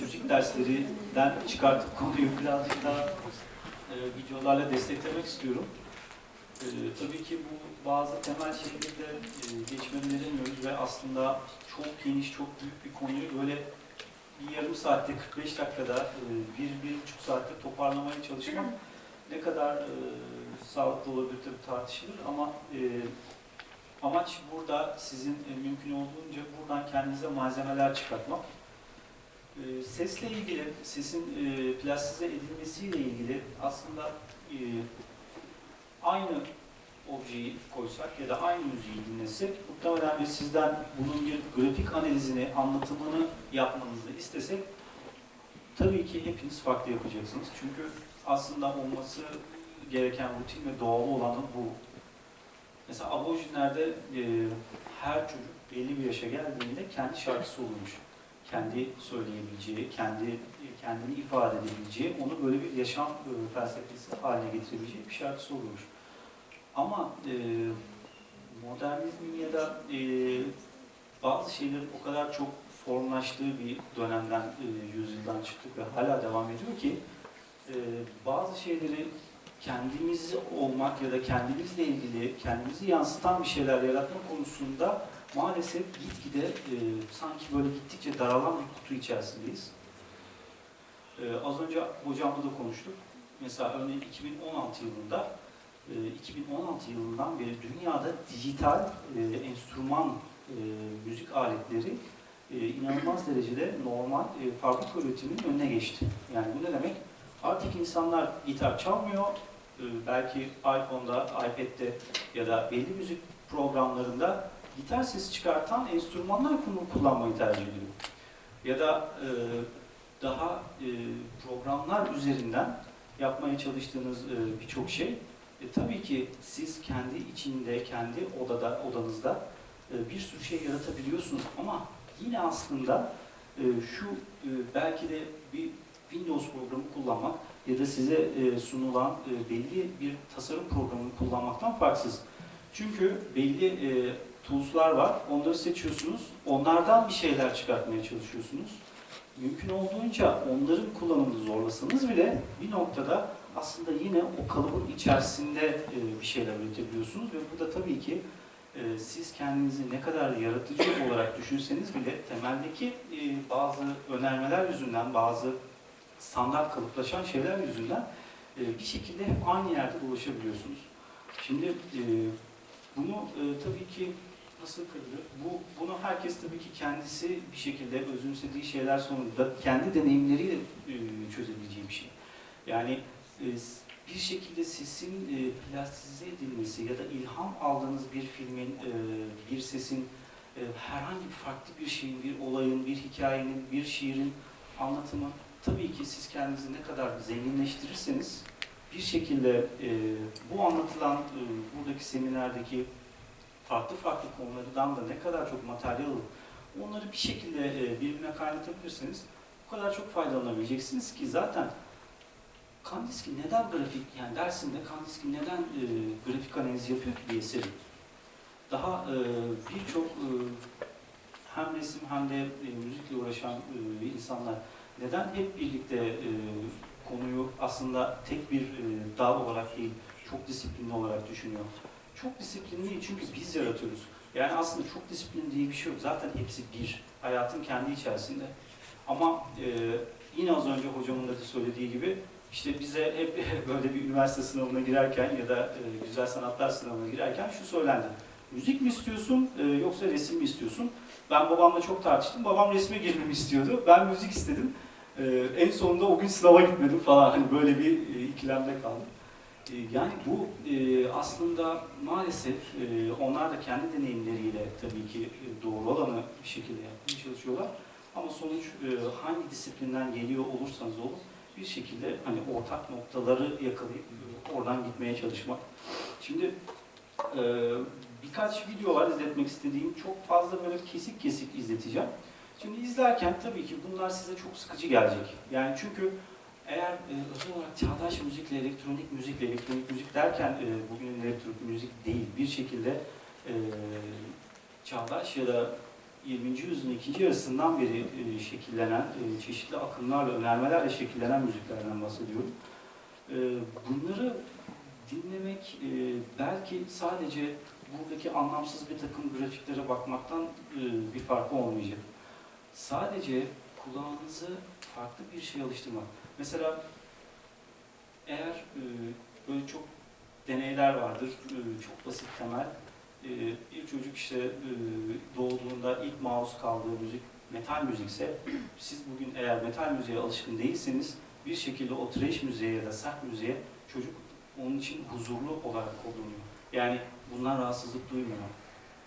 müzik derslerinden çıkartıp konuyu birazcık daha e, videolarla desteklemek istiyorum. E, tabii ki bu bazı temel şeyleri de e, edemiyoruz ve aslında çok geniş, çok büyük bir konuyu böyle bir yarım saatte, 45 dakikada, e, bir, bir buçuk saatte toparlamaya çalışmak ne kadar e, sağlıklı olabilir tabii tartışılır ama e, amaç burada sizin e, mümkün olduğunca buradan kendinize malzemeler çıkartmak. E, sesle ilgili, sesin e, plastize edilmesiyle ilgili aslında e, aynı objeyi koysak ya da aynı müziği dinlesek muhtemelen biz sizden bunun bir grafik analizini, anlatımını yapmanızı istesek tabii ki hepiniz farklı yapacaksınız. Çünkü aslında olması gereken rutin ve doğal olanı bu. Mesela aborjinlerde e, her çocuk belli bir yaşa geldiğinde kendi şarkısı olurmuş. Kendi söyleyebileceği, kendi kendini ifade edebileceği, onu böyle bir yaşam e, felsefesi haline getirebileceği bir şarkısı olurmuş. Ama e, modernizmin ya da e, bazı şeylerin o kadar çok formlaştığı bir dönemden, e, yüzyıldan çıktık ve hala devam ediyor ki e, bazı şeyleri kendimiz olmak ya da kendimizle ilgili, kendimizi yansıtan bir şeyler yaratma konusunda maalesef gitgide e, sanki böyle gittikçe daralan bir kutu içerisindeyiz. E, az önce hocamla da konuştuk. Mesela örneğin 2016 yılında e, 2016 yılından beri dünyada dijital e, enstrüman e, müzik aletleri e, inanılmaz derecede normal e, fabrika üretiminin önüne geçti. Yani bu ne demek? Artık insanlar gitar çalmıyor, e, belki iPhone'da, iPad'de ya da belli müzik programlarında gitar sesi çıkartan enstrümanlar kul- kullanmayı tercih ediyor. Ya da e, daha e, programlar üzerinden yapmaya çalıştığınız e, birçok şey e, tabii ki siz kendi içinde, kendi odada, odanızda e, bir sürü şey yaratabiliyorsunuz ama yine aslında e, şu e, belki de bir Windows programı kullanmak ya da size e, sunulan e, belli bir tasarım programını kullanmaktan farksız. Çünkü belli e, tools'lar var, onları seçiyorsunuz, onlardan bir şeyler çıkartmaya çalışıyorsunuz. Mümkün olduğunca onların kullanımını zorlasanız bile bir noktada aslında yine o kalıbın içerisinde e, bir şeyler üretebiliyorsunuz ve burada tabii ki e, siz kendinizi ne kadar yaratıcı olarak düşünseniz bile temeldeki e, bazı önermeler yüzünden, bazı standart kalıplaşan şeyler yüzünden bir şekilde hep aynı yerde dolaşabiliyorsunuz. Şimdi bunu tabii ki nasıl kırılır? Bu, bunu herkes tabii ki kendisi bir şekilde özümsediği şeyler sonunda kendi deneyimleriyle e, çözebileceği bir şey. Yani e, bir şekilde sesin e, plastize edilmesi ya da ilham aldığınız bir filmin, e, bir sesin, e, herhangi farklı bir şeyin, bir olayın, bir hikayenin, bir şiirin anlatımı tabii ki siz kendinizi ne kadar zenginleştirirseniz bir şekilde e, bu anlatılan e, buradaki seminerdeki farklı farklı konulardan da ne kadar çok materyal alıp onları bir şekilde e, birbirine kaynatabilirseniz o kadar çok faydalanabileceksiniz ki zaten Kandinsky neden grafik, yani dersinde Kandinsky neden e, grafik analizi yapıyor ki bir eseri? Daha e, birçok e, hem resim hem de e, müzikle uğraşan e, insanlar neden hep birlikte e, konuyu aslında tek bir e, dal olarak değil, çok disiplinli olarak düşünüyor? Çok disiplinli değil çünkü biz yaratıyoruz. Yani aslında çok disiplin diye bir şey yok. Zaten hepsi bir. Hayatın kendi içerisinde. Ama e, yine az önce hocamın da söylediği gibi işte bize hep böyle bir üniversite sınavına girerken ya da e, güzel sanatlar sınavına girerken şu söylendi. Müzik mi istiyorsun e, yoksa resim mi istiyorsun? Ben babamla çok tartıştım. Babam resme girmemi istiyordu. Ben müzik istedim. E, en sonunda o gün sınava gitmedim falan. Hani böyle bir e, ikilemde kaldım. E, yani bu e, aslında maalesef e, onlar da kendi deneyimleriyle tabii ki doğru olanı bir şekilde yapmaya çalışıyorlar. Ama sonuç hangi disiplinden geliyor olursanız olun bir şekilde hani ortak noktaları yakalayıp oradan gitmeye çalışmak. Şimdi birkaç video var izletmek istediğim. Çok fazla böyle kesik kesik izleteceğim. Şimdi izlerken tabii ki bunlar size çok sıkıcı gelecek. Yani çünkü eğer e, özel olarak çağdaş müzikle, elektronik müzikle, elektronik müzik derken e, bugünün elektronik müzik değil, bir şekilde e, çağdaş ya da 20. yüzyılın ikinci yarısından beri e, şekillenen, e, çeşitli akımlarla, önermelerle şekillenen müziklerden bahsediyorum. E, bunları dinlemek e, belki sadece buradaki anlamsız bir takım grafiklere bakmaktan e, bir farkı olmayacak. Sadece kulağınızı farklı bir şey alıştırmak. Mesela eğer e, böyle çok deneyler vardır, e, çok basit temel. E, bir çocuk işte e, doğduğunda ilk maruz kaldığı müzik metal müzikse, siz bugün eğer metal müziğe alışkın değilseniz bir şekilde o trash müziğe ya da sert müziğe çocuk onun için huzurlu olarak olunuyor. Yani bundan rahatsızlık duymuyor.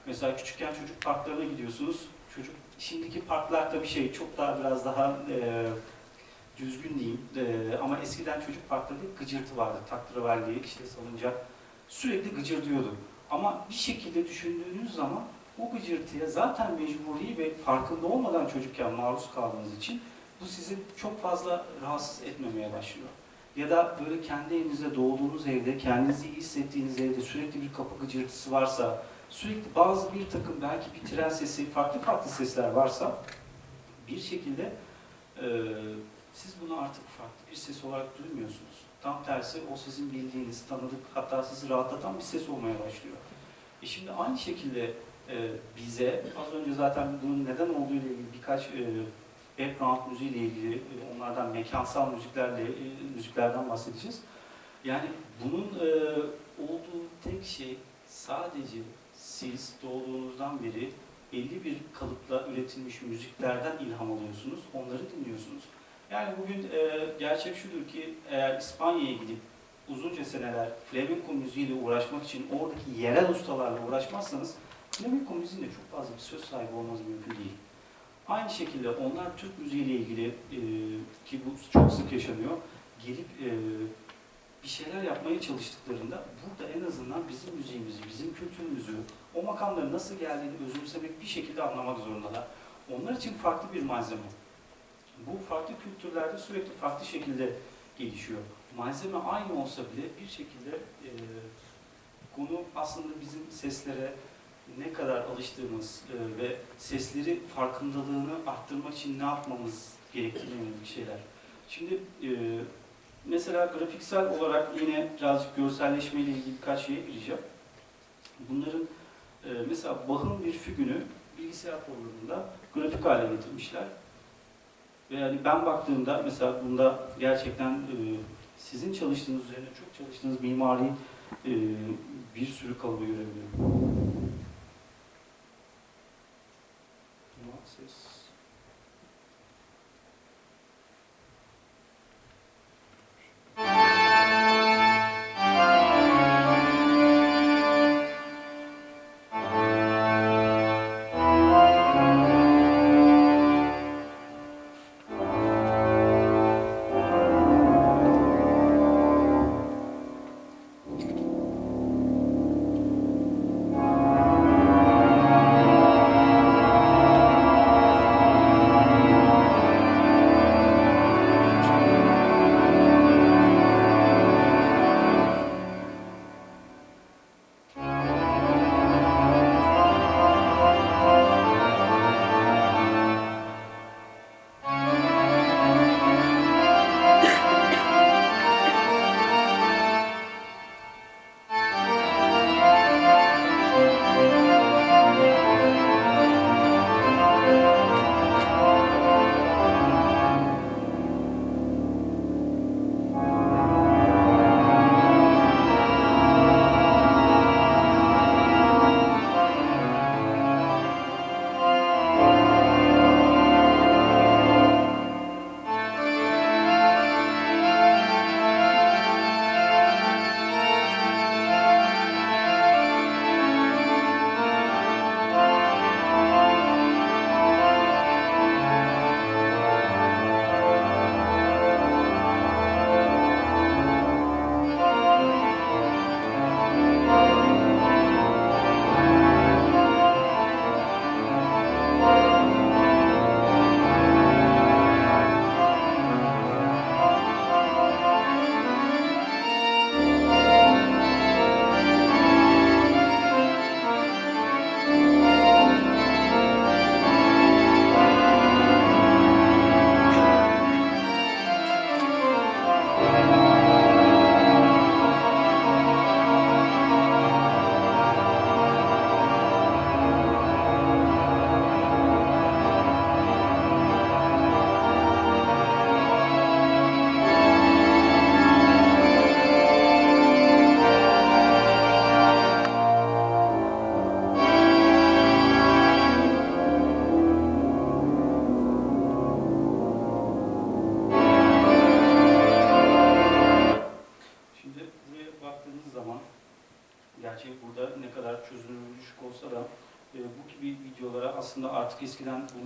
Mesela küçükken çocuk parklarına gidiyorsunuz. Çocuk şimdiki parklar tabii şey çok daha biraz daha e, düzgün diyeyim. E, ama eskiden çocuk parklarında gıcırtı vardı. Taklavalli, işte salıncak sürekli gıcırdıyordu. Ama bir şekilde düşündüğünüz zaman o gıcırtıya zaten mecburi ve farkında olmadan çocukken maruz kaldığınız için bu sizi çok fazla rahatsız etmemeye başlıyor. Ya da böyle kendi evinizde doğduğunuz evde, kendinizi iyi hissettiğiniz evde sürekli bir kapı gıcırtısı varsa, sürekli bazı bir takım belki bir tren sesi, farklı farklı sesler varsa bir şekilde e, siz bunu artık farklı bir ses olarak duymuyorsunuz. Tam tersi o sizin bildiğiniz, tanıdık, hatta sizi rahatlatan bir ses olmaya başlıyor. E şimdi aynı şekilde e, bize, az önce zaten bunun neden olduğu ile ilgili birkaç e, background müziğiyle ilgili, e, onlardan mekansal müziklerle e, müziklerden bahsedeceğiz. Yani bunun e, olduğu tek şey sadece siz doğduğunuzdan beri belli bir kalıpla üretilmiş müziklerden ilham alıyorsunuz, onları dinliyorsunuz. Yani bugün e, gerçek şudur ki eğer İspanya'ya gidip uzunca seneler flamenco müziğiyle uğraşmak için oradaki yerel ustalarla uğraşmazsanız flamenco müziğinde çok fazla bir söz sahibi olmanız mümkün değil. Aynı şekilde onlar Türk müziğiyle ilgili e, ki bu çok sık yaşanıyor, gelip e, bir şeyler yapmaya çalıştıklarında burada en azından bizim müziğimizi, bizim kültürümüzü, o makamların nasıl geldiğini özümsemek bir şekilde anlamak zorundalar. Onlar için farklı bir malzeme. Bu farklı kültürlerde sürekli farklı şekilde gelişiyor. Malzeme aynı olsa bile bir şekilde e, konu aslında bizim seslere ne kadar alıştığımız e, ve sesleri farkındalığını arttırmak için ne yapmamız gerektiğine yönelik şeyler. Şimdi e, mesela grafiksel olarak yine birazcık görselleşme ile ilgili birkaç şeye gireceğim. Bunların e, mesela Bach'ın bir fügünü bilgisayar programında grafik hale getirmişler. Ve yani ben baktığımda mesela bunda gerçekten e, sizin çalıştığınız üzerine çok çalıştığınız mimari e, bir sürü kalıbı görebiliyorum. Ses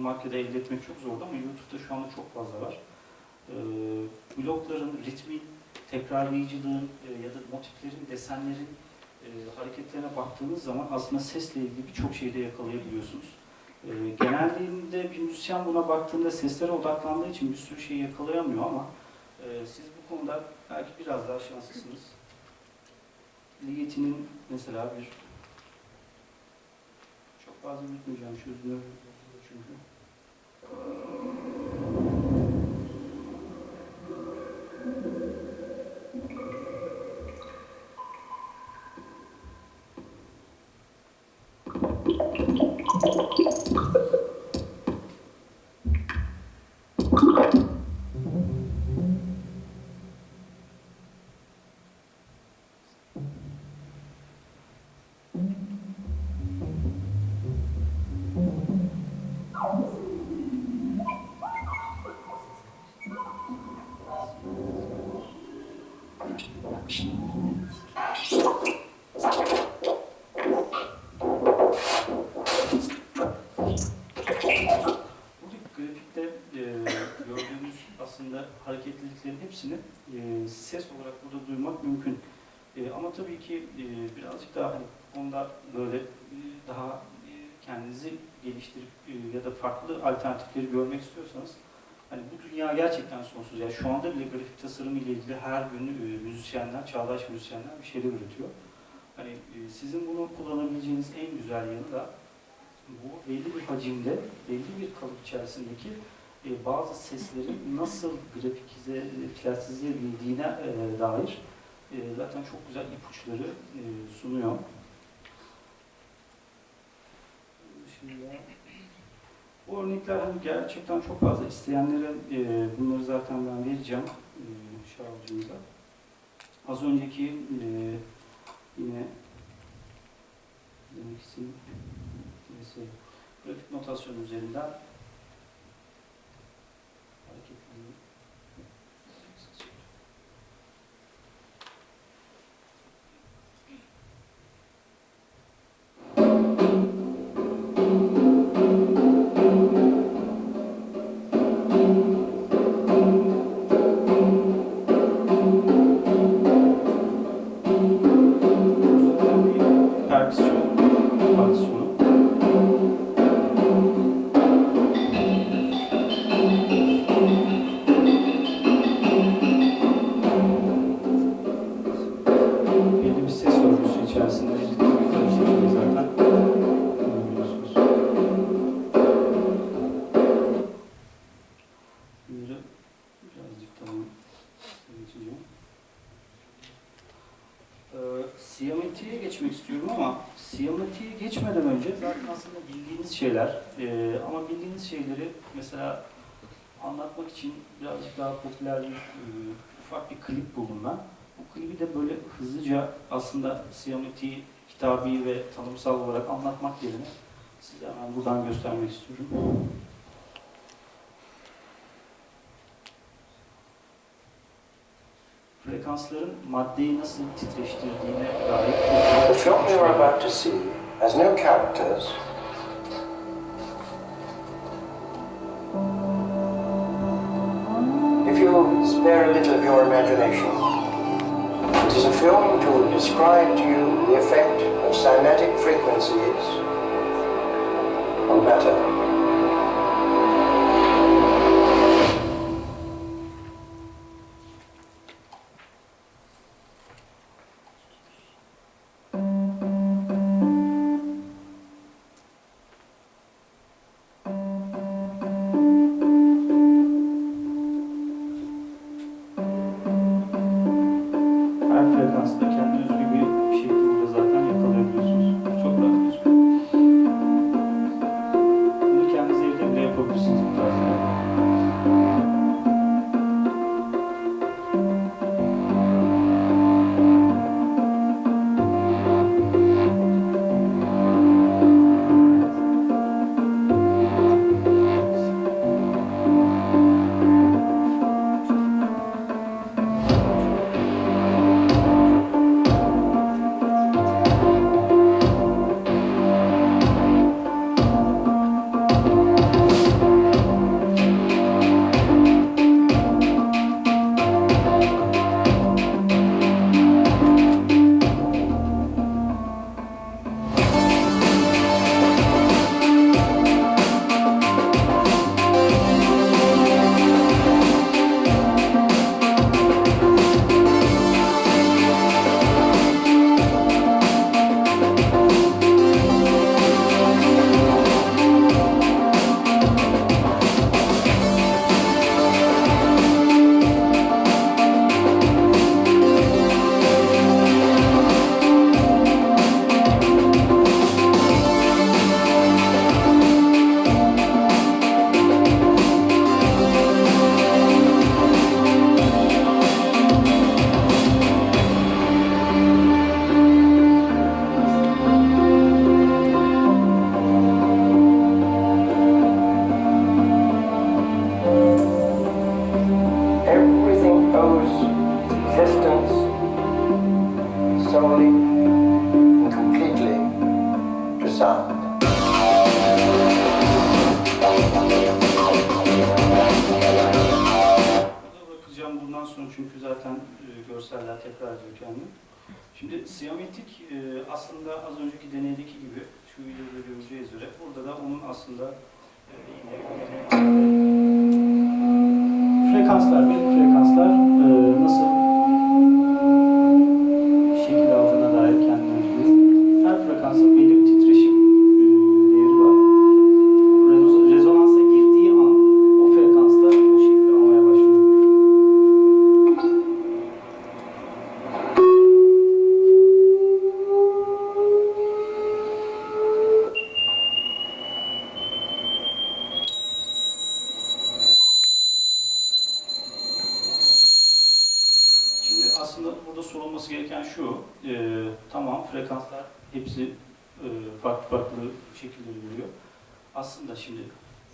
da elde etmek çok zordu ama YouTube'da şu anda çok fazla var. E, blokların, ritmin, tekrarlayıcılığın e, ya da motiflerin, desenlerin e, hareketlerine baktığınız zaman aslında sesle ilgili birçok şeyi de yakalayabiliyorsunuz. E, genelliğinde bir müzisyen buna baktığında seslere odaklandığı için bir sürü şeyi yakalayamıyor ama e, siz bu konuda belki biraz daha şanslısınız. Ligeti'nin mesela bir çok fazla unutmayacağım sözünü çünkü. Thank you. Grafikte e, aslında hareketliliklerin hepsini e, ses olarak burada duymak mümkün. E, ama tabii ki e, birazcık daha hani bu konuda böyle e, daha e, kendinizi geliştirip e, ya da farklı alternatifleri görmek istiyorsanız hani bu dünya gerçekten sonsuz. Yani şu anda bile grafik tasarım ile ilgili her gün e, müzisyenler, çağdaş müzisyenler bir şeyler üretiyor. Hani e, sizin bunu kullanabileceğiniz en güzel yanı da bu belli bir hacimde, belli bir kalıp içerisindeki e, bazı seslerin nasıl grafikize, e, plastize edildiğine e, dair e, zaten çok güzel ipuçları e, sunuyor. Şimdi bu örnekler gerçekten çok fazla. İsteyenlere e, bunları zaten ben vereceğim e, şarjımıza. Az önceki e, yine demek istediğim Neyse, grafik notasyon üzerinden şeyler ee, ama bildiğiniz şeyleri mesela anlatmak için birazcık daha popüler bir e, ufak bir klip buldum ben. Bu klibi de böyle hızlıca aslında Siyamet'i kitabi ve tanımsal olarak anlatmak yerine size hemen buradan göstermek istiyorum. Frekansların maddeyi nasıl titreştirdiğine dair The film you are about to see has no characters. Spare a little of your imagination, it is a film to describe to you the effect of cymatic frequencies on matter. Şimdi siyametik e, aslında az önceki deneydeki gibi şu videoda göreceğiz üzere. Burada da onun aslında e, yine frekanslar, belli frekanslar e, nasıl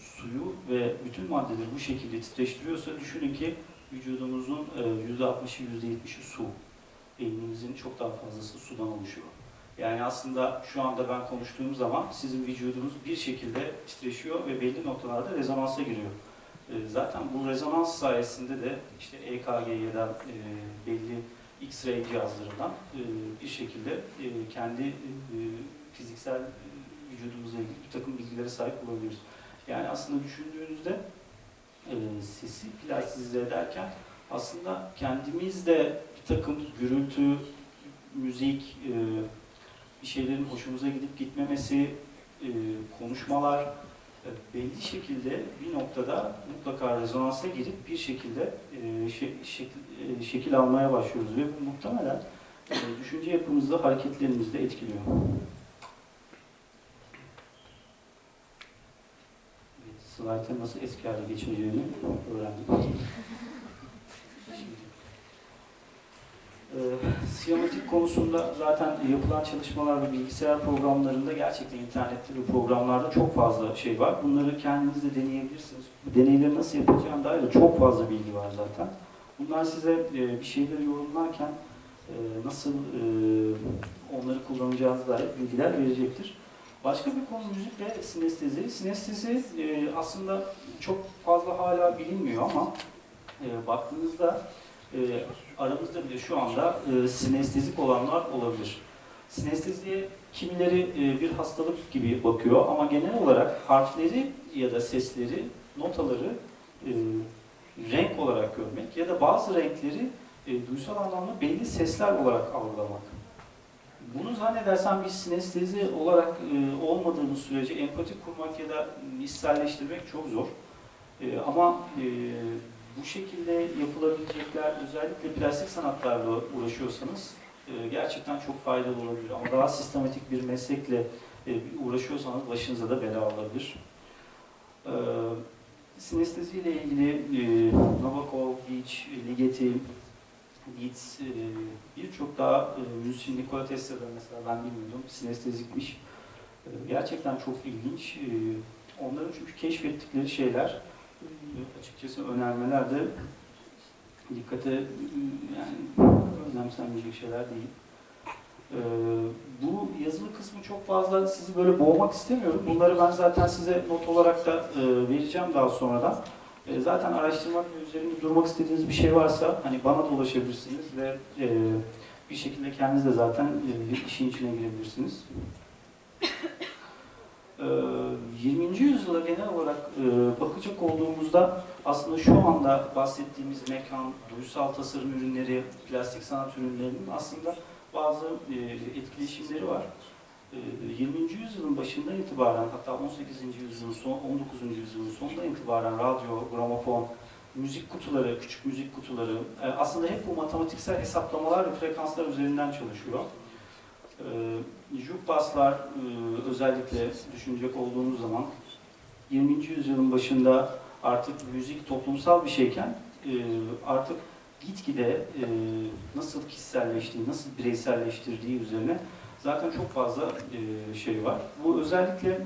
suyu ve bütün maddeleri bu şekilde titreştiriyorsa düşünün ki vücudumuzun e, %60'ı %70'i su. Beynimizin çok daha fazlası sudan oluşuyor. Yani aslında şu anda ben konuştuğum zaman sizin vücudunuz bir şekilde titreşiyor ve belli noktalarda rezonansa giriyor. E, Zaten bu rezonans sayesinde de işte EKG ya da e, belli X-ray cihazlarından e, bir şekilde e, kendi e, fiziksel e, vücudumuzla ilgili bir takım bilgilere sahip olabiliyoruz. Yani aslında düşündüğünüzde e, sesi plastize ederken aslında kendimiz de bir takım gürültü, müzik, e, bir şeylerin hoşumuza gidip gitmemesi, e, konuşmalar, e, belli şekilde bir noktada mutlaka rezonansa girip bir şekilde e, şe- şekil, e, şekil almaya başlıyoruz ve bu muhtemelen e, düşünce yapımızda, hareketlerimizde etkiliyor. Slaytı nasıl eski hale geçireceğini öğrendim. Şimdi, e, siyametik konusunda zaten yapılan çalışmalar ve bilgisayar programlarında gerçekten internette ve programlarda çok fazla şey var. Bunları kendiniz de deneyebilirsiniz. Deneyleri nasıl yapacağına dair de çok fazla bilgi var zaten. Bunlar size e, bir şeyleri yorumlarken e, nasıl e, onları kullanacağınıza dair bilgiler verecektir. Başka bir konu müzik ve sinestezi. Sinestezi e, aslında çok fazla hala bilinmiyor ama e, baktığınızda e, aramızda bile şu anda e, sinestezik olanlar olabilir. Sinesteziye kimileri e, bir hastalık gibi bakıyor ama genel olarak harfleri ya da sesleri, notaları e, renk olarak görmek ya da bazı renkleri e, duysal anlamda belli sesler olarak algılamak. Bunu zannedersem bir sinestezi olarak e, olmadığımız sürece empati kurmak ya da hisselleştirmek çok zor. E, ama e, bu şekilde yapılabilecekler özellikle plastik sanatlarla uğraşıyorsanız e, gerçekten çok faydalı olabilir. Ama daha sistematik bir meslekle e, uğraşıyorsanız başınıza da bela olabilir. E, sinestezi ile ilgili e, Nabokov, Beach, Ligeti, Beats, e, birçok daha e, müzisyen Nikola Tesla'da mesela ben bilmiyordum sinestezikmiş. E, gerçekten çok ilginç. E, onların çünkü keşfettikleri şeyler e, açıkçası önermeler de dikkate yani önemsenmeyecek şeyler değil. E, bu yazılı kısmı çok fazla sizi böyle boğmak istemiyorum. Bunları ben zaten size not olarak da e, vereceğim daha sonradan. E, zaten araştırmak üzerinde durmak istediğiniz bir şey varsa hani bana da ulaşabilirsiniz ve e, bir şekilde kendiniz de zaten e, işin içine girebilirsiniz. E, 20. yüzyıla genel olarak e, bakacak olduğumuzda aslında şu anda bahsettiğimiz mekan, duysal tasarım ürünleri, plastik sanat ürünlerinin aslında bazı e, etkileşimleri var. E, 20. yüzyılın başından itibaren hatta 18. yüzyılın son 19. yüzyılın sonundan itibaren radyo, gramofon, müzik kutuları, küçük müzik kutuları e, aslında hep bu matematiksel hesaplamalar ve frekanslar üzerinden çalışıyor. E, jukeboxlar e, özellikle düşünecek olduğumuz zaman 20. yüzyılın başında artık müzik toplumsal bir şeyken e, artık gitgide nasıl kişiselleştiği, nasıl bireyselleştirdiği üzerine zaten çok fazla e, şey var. Bu özellikle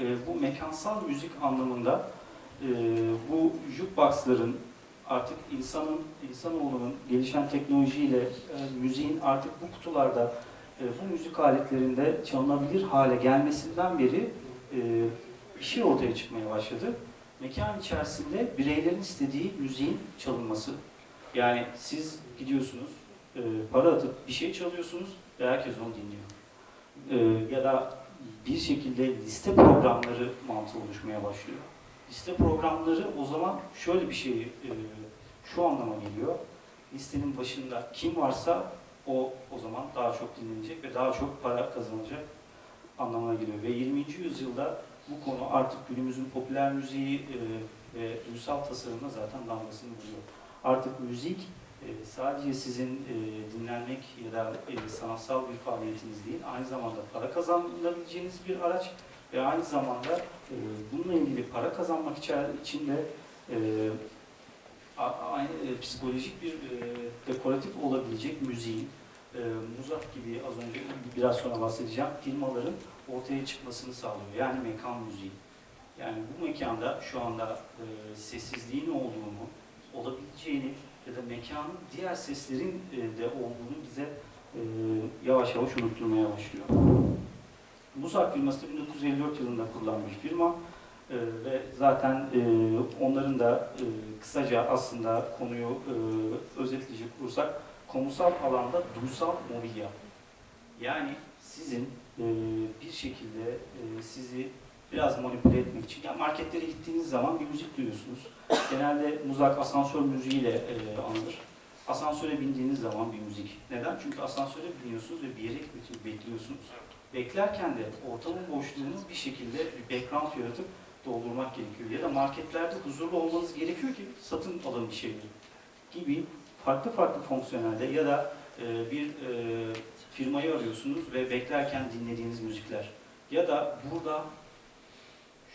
e, bu mekansal müzik anlamında e, bu jukeboxların artık insanın, insanoğlunun gelişen teknolojiyle e, müziğin artık bu kutularda, e, bu müzik aletlerinde çalınabilir hale gelmesinden beri e, bir şey ortaya çıkmaya başladı. Mekan içerisinde bireylerin istediği müziğin çalınması. Yani siz gidiyorsunuz, e, para atıp bir şey çalıyorsunuz ve herkes onu dinliyor. E, ya da bir şekilde liste programları mantığı oluşmaya başlıyor. Liste programları o zaman şöyle bir şey e, şu anlama geliyor. Listenin başında kim varsa o o zaman daha çok dinlenecek ve daha çok para kazanacak anlamına geliyor. Ve 20. yüzyılda bu konu artık günümüzün popüler müziği e, ve ulusal tasarımına zaten damgasını vuruyor. Artık müzik sadece sizin e, dinlenmek ya da e, sanatsal bir faaliyetiniz değil, aynı zamanda para kazanabileceğiniz bir araç ve aynı zamanda e, bununla ilgili para kazanmak için de e, aynı psikolojik bir dekoratif olabilecek müziğin Muzak gibi az önce biraz sonra bahsedeceğim firmaların ortaya çıkmasını sağlıyor. Yani mekan müziği. Yani bu mekanda şu anda e, sessizliğin olduğunu, olabileceğini ya da mekanın diğer seslerin e, de olduğunu bize e, yavaş yavaş unutturmaya başlıyor. Muzak firması da 1954 yılında kurulan bir firma E, ve zaten onların da kısaca aslında konuyu özetleyecek olursak kamusal alanda duysal mobilya. Yani sizin bir şekilde sizi biraz manipüle etmek için. Yani marketlere gittiğiniz zaman bir müzik duyuyorsunuz. Genelde muzak asansör müziğiyle e, anılır. Asansöre bindiğiniz zaman bir müzik. Neden? Çünkü asansöre biniyorsunuz ve bir yere gitmek bekliyorsunuz. Beklerken de ortamın boşluğunu bir şekilde bir background yaratıp doldurmak gerekiyor. Ya da marketlerde huzurlu olmanız gerekiyor ki satın alın bir şeyleri gibi farklı farklı fonksiyonelde ya da e, bir e, firmayı arıyorsunuz ve beklerken dinlediğiniz müzikler. Ya da burada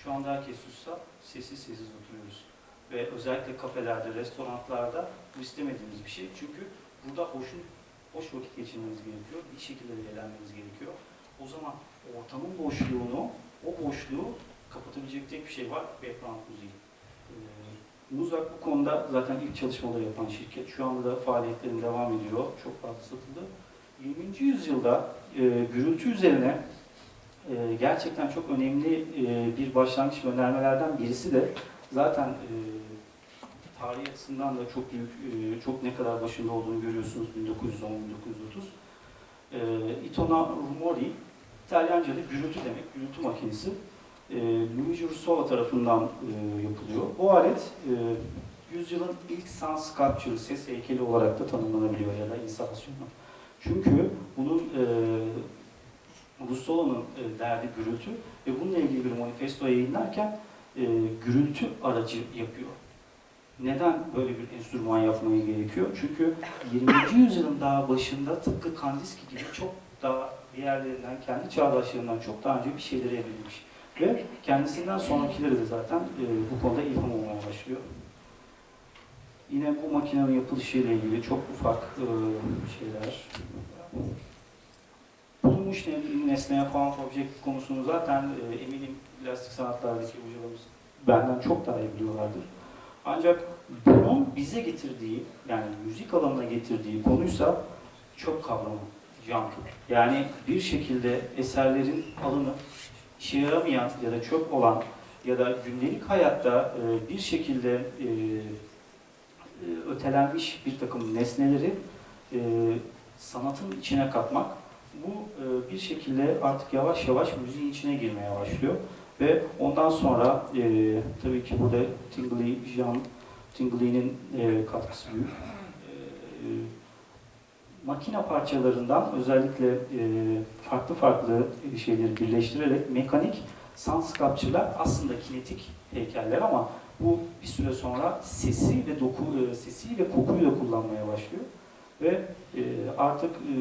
şu anda herkes sussa sessiz sessiz oturuyoruz. Ve özellikle kafelerde, restoranlarda bu istemediğimiz bir şey. Çünkü burada hoşun, hoş vakit geçirmeniz gerekiyor. Bir şekilde de eğlenmeniz gerekiyor. O zaman ortamın boşluğunu, o boşluğu kapatabilecek tek bir şey var. Background müziği. Ee, Muzak bu konuda zaten ilk çalışmaları yapan şirket. Şu anda da faaliyetlerin devam ediyor. Çok fazla satıldı. 20. yüzyılda e, gürültü üzerine e, gerçekten çok önemli e, bir başlangıç önermelerden birisi de zaten e, tarih açısından da çok büyük, e, çok ne kadar başında olduğunu görüyorsunuz 1910-1930. E, Itona Rumori, İtalyanca'da gürültü demek, gürültü makinesi. E, Luigi Russolo tarafından e, yapılıyor. Bu alet e, yüzyılın ilk sound sculpture, ses heykeli olarak da tanımlanabiliyor ya da instalasyonu. Çünkü bunun Russolo'nun e, derdi gürültü ve bununla ilgili bir manifesto yayınlarken e, gürültü aracı yapıyor. Neden böyle bir enstrüman yapmaya gerekiyor? Çünkü 20. yüzyılın daha başında tıpkı Kandinsky gibi çok daha diğerlerinden, kendi çağdaşlarından çok daha önce bir şeyleri evrilmiş. Ve kendisinden sonrakileri de zaten e, bu konuda ilham olmaya başlıyor. Yine bu makinenin yapılışıyla ilgili çok ufak e, şeyler. Bulunmuş ne- nesneye found object konusunu zaten e, eminim plastik sanatlardaki hocalarımız benden çok daha iyi biliyorlardır. Ancak bunun bize getirdiği, yani müzik alanına getirdiği konuysa çok kavramı, junk. Yani bir şekilde eserlerin alınıp işe yaramayan ya da çöp olan ya da gündelik hayatta e, bir şekilde e, e, ötelenmiş bir takım nesneleri e, sanatın içine katmak bu e, bir şekilde artık yavaş yavaş müziğin içine girmeye başlıyor ve ondan sonra e, tabii ki burada Tingley, Jean Tingley'nin e, katkısı büyük. E, makine parçalarından özellikle e, farklı farklı şeyleri birleştirerek mekanik sculpture'lar aslında kinetik heykeller ama bu bir süre sonra sesi ve doku e, sesi ve kokuyu da kullanmaya başlıyor ve e, artık e,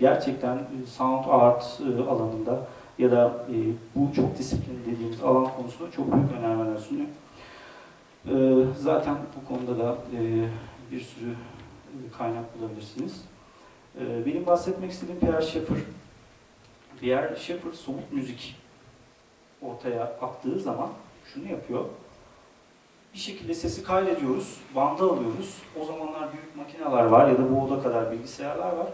gerçekten sound art e, alanında ya da e, bu çok disiplinli dediğimiz alan konusunda çok büyük önermeler sunuyor. E, zaten bu konuda da e, bir sürü e, kaynak bulabilirsiniz. E, benim bahsetmek istediğim Pierre Schaeffer. Pierre Schaeffer somut müzik ortaya attığı zaman şunu yapıyor. Bir şekilde sesi kaydediyoruz, banda alıyoruz. O zamanlar büyük makineler var ya da bu oda kadar bilgisayarlar var.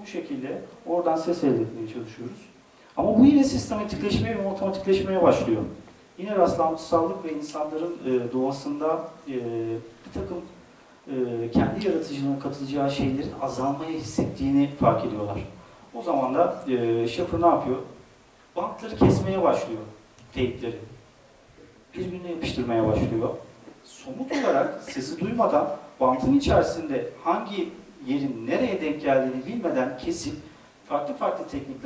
Bu şekilde oradan ses elde etmeye çalışıyoruz. Ama bu yine sistematikleşmeye ve otomatikleşmeye başlıyor. Yine rastlantısallık ve insanların e, doğasında e, bir takım e, kendi yaratıcılığına katılacağı şeylerin azalmayı hissettiğini fark ediyorlar. O zaman da e, ne yapıyor? Bantları kesmeye başlıyor, teypleri. Birbirine yapıştırmaya başlıyor. Somut olarak sesi duymadan bantın içerisinde hangi yerin nereye denk geldiğini bilmeden kesip farklı farklı teknikler